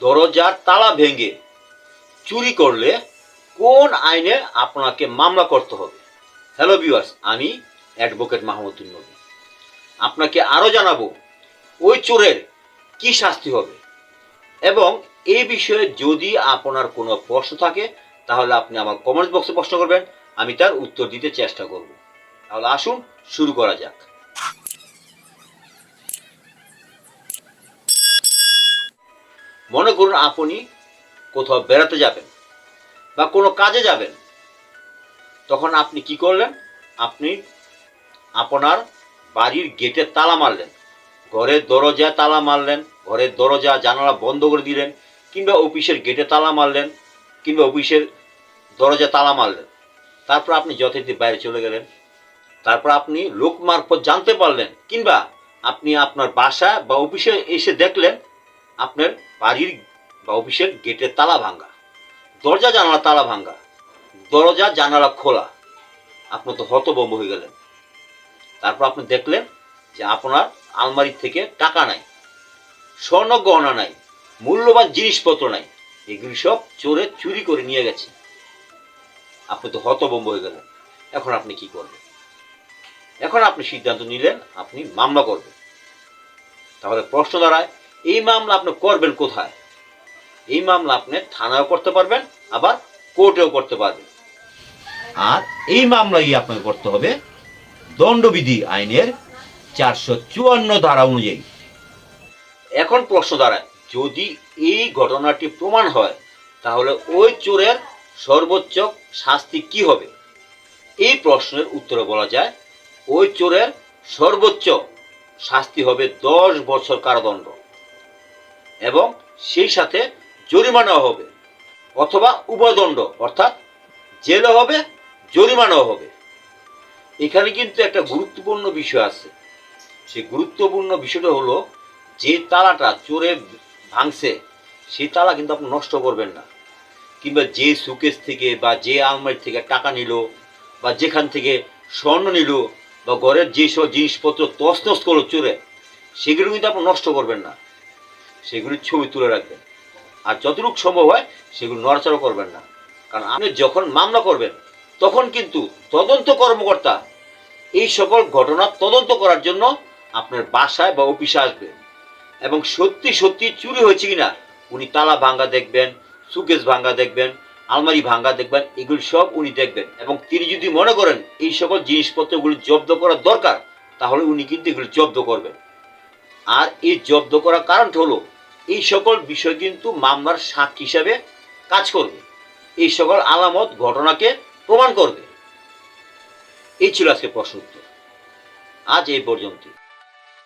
দরজার তালা ভেঙে চুরি করলে কোন আইনে আপনাকে মামলা করতে হবে? হ্যালো ভিউয়ার্স আমি অ্যাডভোকেট মাহমুদুল নবী। আপনাকে আরও জানাব, ওই চোরের কি শাস্তি হবে? এবং এই বিষয়ে যদি আপনার কোনো প্রশ্ন থাকে, তাহলে আপনি আমার কমেন্ট বক্সে প্রশ্ন করবেন, আমি তার উত্তর দিতে চেষ্টা করব। তাহলে আসুন, শুরু করা যাক। মনে করুন আপনি কোথাও বেড়াতে যাবেন বা কোনো কাজে যাবেন, তখন আপনি কি করলেন? আপনি আপনার বাড়ির গেটে তালা মারলেন, ঘরের দরজায় তালা মারলেন, ঘরের দরজা জানালা বন্ধ করে দিলেন, কিংবা অফিসের গেটে তালা মারলেন, কিংবা অফিসের দরজা তালা মারলেন। তারপর আপনি যথারীতি বাইরে চলে গেলেন। তারপর আপনি লোক মারফত জানতে পারলেন, কিংবা আপনি আপনার বাসা বা অফিসে এসে দেখলেন আপনার বাড়ির বা অফিসের গেটের তালা ভাঙ্গা, দরজা জানালা তালা ভাঙ্গা, দরজা, জানালা খোলা। আপনি তো হতবম্ব হয়ে গেলেন। তারপর আপনি দেখলেন যে আপনার আলমারি থেকে টাকা নাই, স্বর্ণ গহনা নাই, মূল্যবান জিনিসপত্র নাই, এগুলি সব চোরে চুরি করে নিয়ে গেছে। আপনি তো হতবম্ব হয়ে গেলেন। এখন আপনি কি করবেন? এখন আপনি সিদ্ধান্ত নিলেন, আপনি মামলা করবেন। তাহলে প্রশ্ন দাঁড়ায় এই মামলা আপনি করবেন কোথায়? এই মামলা আপনি থানাও করতে পারবেন, আবার কোর্টেও করতে পারবেন। আর এই মামলাই আপনাকে করতে হবে দণ্ডবিধি আইনের চারশো চুয়ান্ন ধারা অনুযায়ী। এখন প্রশ্ন দাঁড়ায়, যদি এই ঘটনাটি প্রমাণ হয়, তাহলে ওই চোরের সর্বোচ্চ শাস্তি কি হবে? এই প্রশ্নের উত্তরে বলা যায়, ওই চোরের সর্বোচ্চ শাস্তি হবে দশ বছর কারাদণ্ড। এবং সেই সাথে জরিমানাও হবে, অথবা উভয়দণ্ড, অর্থাৎ জেলও হবে, জরিমানাও হবে। এখানে কিন্তু একটা গুরুত্বপূর্ণ বিষয় আছে। সেই গুরুত্বপূর্ণ বিষয়টা হলো, যে তালাটা চোরে ভাঙছে, সেই তালা কিন্তু আপনি নষ্ট করবেন না। কিংবা যে সুকেস থেকে বা যে আলমারি থেকে টাকা নিল, বা যেখান থেকে স্বর্ণ নিল, বা ঘরের যেসব জিনিসপত্র তছনছ করল চোরে, সেগুলো কিন্তু আপনি নষ্ট করবেন না। সেগুলির ছবি তুলে রাখবেন। আর যতটুকু সম্ভব হয় সেগুলো নড়াচড়া করবেন না। কারণ আপনি যখন মামলা করবেন, তখন কিন্তু তদন্ত কর্মকর্তা এই সকল ঘটনা তদন্ত করার জন্য আপনার বাসায় বা অফিসে আসবে। এবং সত্যি সত্যি চুরি হয়েছে কিনা, উনি তালা ভাঙ্গা দেখবেন, সুকেস ভাঙ্গা দেখবেন, আলমারি ভাঙ্গা দেখবেন, এগুলি সব উনি দেখবেন। এবং তিনি যদি মনে করেন এই সকল জিনিসপত্রগুলি জব্দ করা দরকার, তাহলে উনি কিন্তু এগুলি জব্দ করবেন। আর এই জব্দ করার কারণটা হলো এই সকল বিষয় কিন্তু মামলার সাক্ষী হিসাবে কাজ করবে। এই সকল আলামত ঘটনাকে প্রমাণ করবে। এই ছিল আজকে প্রশ্ন উত্তর। আজ এই পর্যন্ত